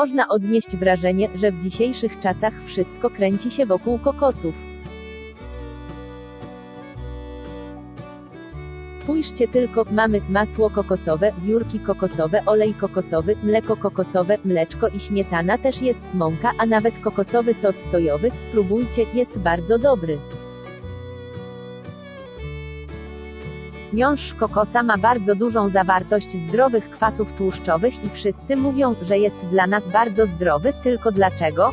Można odnieść wrażenie, że w dzisiejszych czasach wszystko kręci się wokół kokosów. Spójrzcie tylko, mamy masło kokosowe, wiórki kokosowe, olej kokosowy, mleko kokosowe, mleczko i śmietana też jest, mąka, a nawet kokosowy sos sojowy, spróbujcie, jest bardzo dobry. Miąższ kokosa ma bardzo dużą zawartość zdrowych kwasów tłuszczowych i wszyscy mówią, że jest dla nas bardzo zdrowy, tylko dlaczego?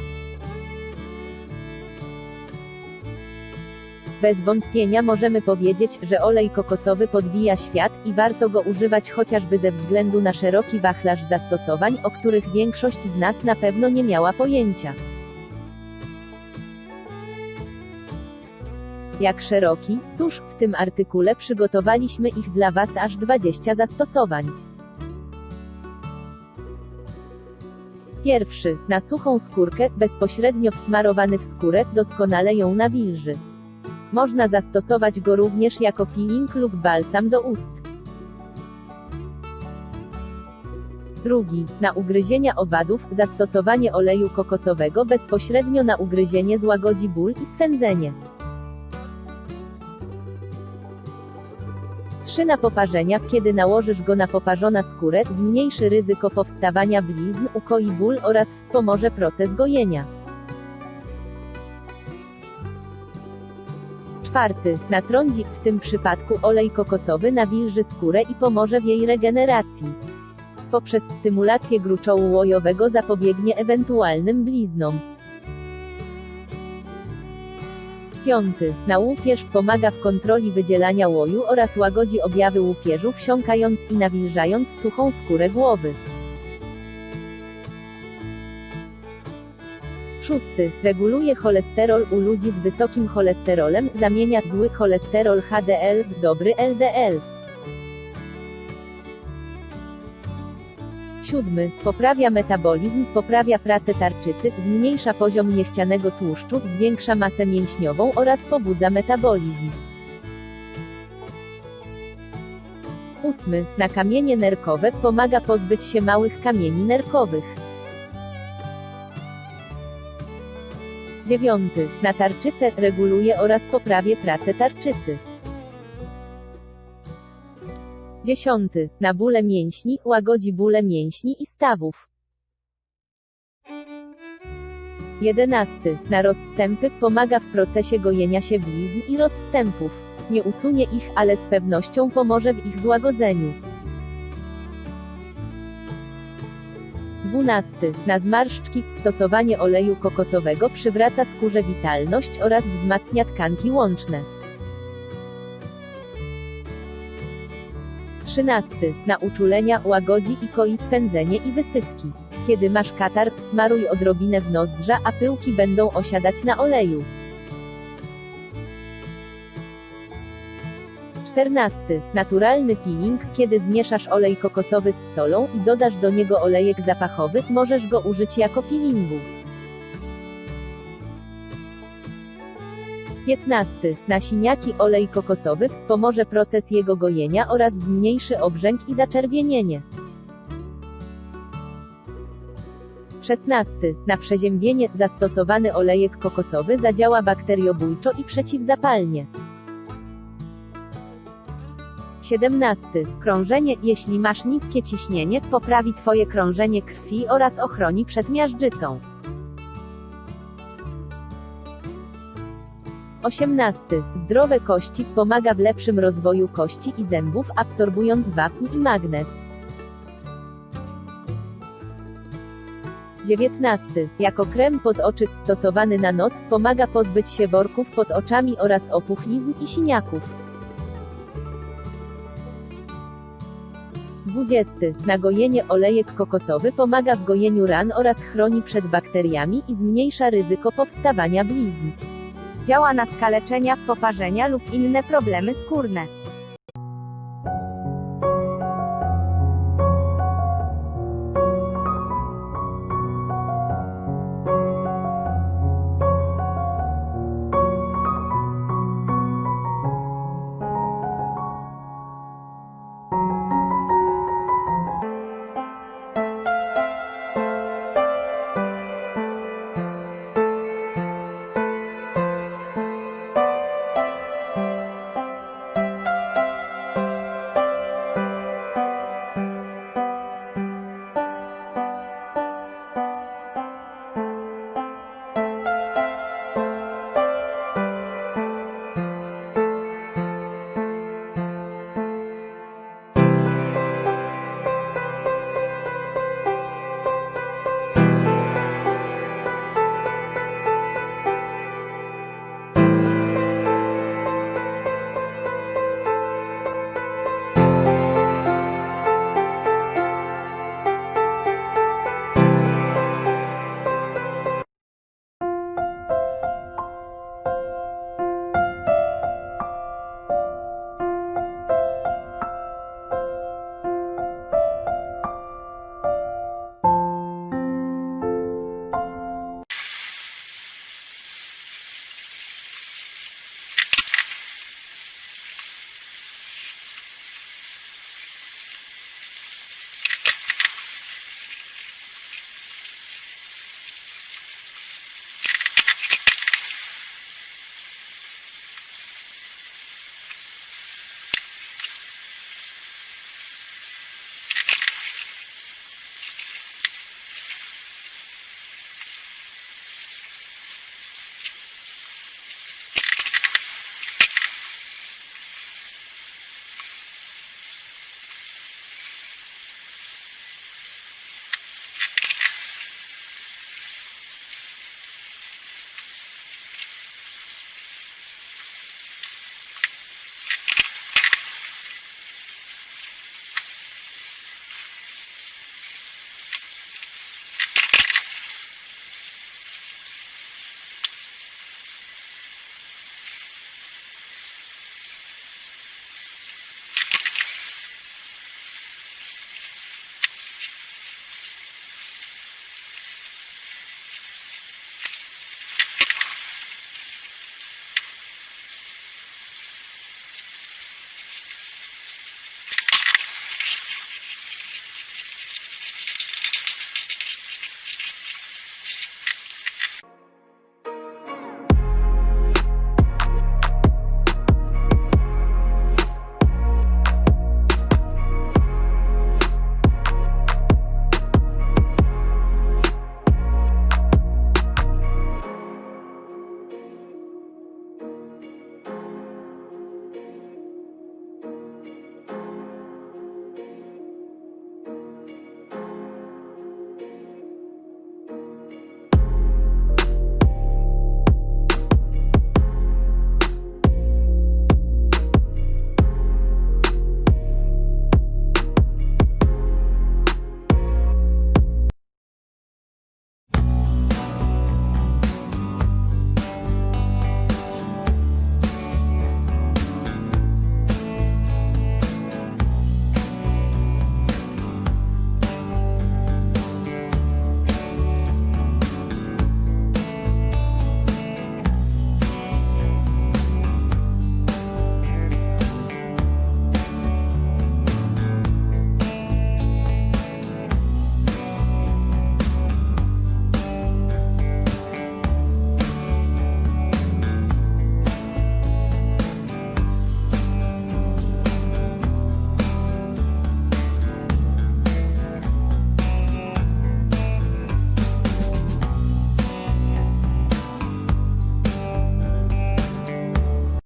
Bez wątpienia możemy powiedzieć, że olej kokosowy podbija świat i warto go używać chociażby ze względu na szeroki wachlarz zastosowań, o których większość z nas na pewno nie miała pojęcia. Jak szeroki? Cóż, w tym artykule przygotowaliśmy ich dla Was aż 20 zastosowań. Pierwszy, na suchą skórkę, bezpośrednio wsmarowany w skórę, doskonale ją nawilży. Można zastosować go również jako peeling lub balsam do ust. Drugi, na ugryzienia owadów, zastosowanie oleju kokosowego bezpośrednio na ugryzienie złagodzi ból i swędzenie. 3 na poparzenia, kiedy nałożysz go na poparzona skórę, zmniejszy ryzyko powstawania blizn, ukoi ból oraz wspomoże proces gojenia. Czwarty, na trądzi, w tym przypadku olej kokosowy nawilży skórę i pomoże w jej regeneracji. Poprzez stymulację gruczołu łojowego zapobiegnie ewentualnym bliznom. Piąty, na łupież pomaga w kontroli wydzielania łoju oraz łagodzi objawy łupieżu wsiąkając i nawilżając suchą skórę głowy. Szósty, reguluje cholesterol u ludzi z wysokim cholesterolem, zamienia zły cholesterol HDL w dobry LDL. Siódmy, poprawia metabolizm, poprawia pracę tarczycy, zmniejsza poziom niechcianego tłuszczu, zwiększa masę mięśniową oraz pobudza metabolizm. Ósmy, na kamienie nerkowe, pomaga pozbyć się małych kamieni nerkowych. Dziewiąty, na tarczycę, reguluje oraz poprawia pracę tarczycy. Dziesiąty, na bóle mięśni, łagodzi bóle mięśni i stawów. Jedenasty, na rozstępy, pomaga w procesie gojenia się blizn i rozstępów. Nie usunie ich, ale z pewnością pomoże w ich złagodzeniu. 12. Na zmarszczki stosowanie oleju kokosowego przywraca skórze witalność oraz wzmacnia tkanki łączne. 13. Na uczulenia łagodzi i koi swędzenie i wysypki. Kiedy masz katar, smaruj odrobinę w nozdrza, a pyłki będą osiadać na oleju. 14. Naturalny peeling, kiedy zmieszasz olej kokosowy z solą i dodasz do niego olejek zapachowy, możesz go użyć jako peelingu. 15. Na siniaki olej kokosowy wspomoże proces jego gojenia oraz zmniejszy obrzęk i zaczerwienienie. 16. Na przeziębienie zastosowany olejek kokosowy zadziała bakteriobójczo i przeciwzapalnie. 17. Krążenie, jeśli masz niskie ciśnienie, poprawi Twoje krążenie krwi oraz ochroni przed miażdżycą. 18. Zdrowe kości, pomaga w lepszym rozwoju kości i zębów, absorbując wapń i magnez. 19. Jako krem pod oczy, stosowany na noc, pomaga pozbyć się worków pod oczami oraz opuchlizn i siniaków. 20. Na gojenie olejek kokosowy pomaga w gojeniu ran oraz chroni przed bakteriami i zmniejsza ryzyko powstawania blizn. Działa na skaleczenia, poparzenia lub inne problemy skórne.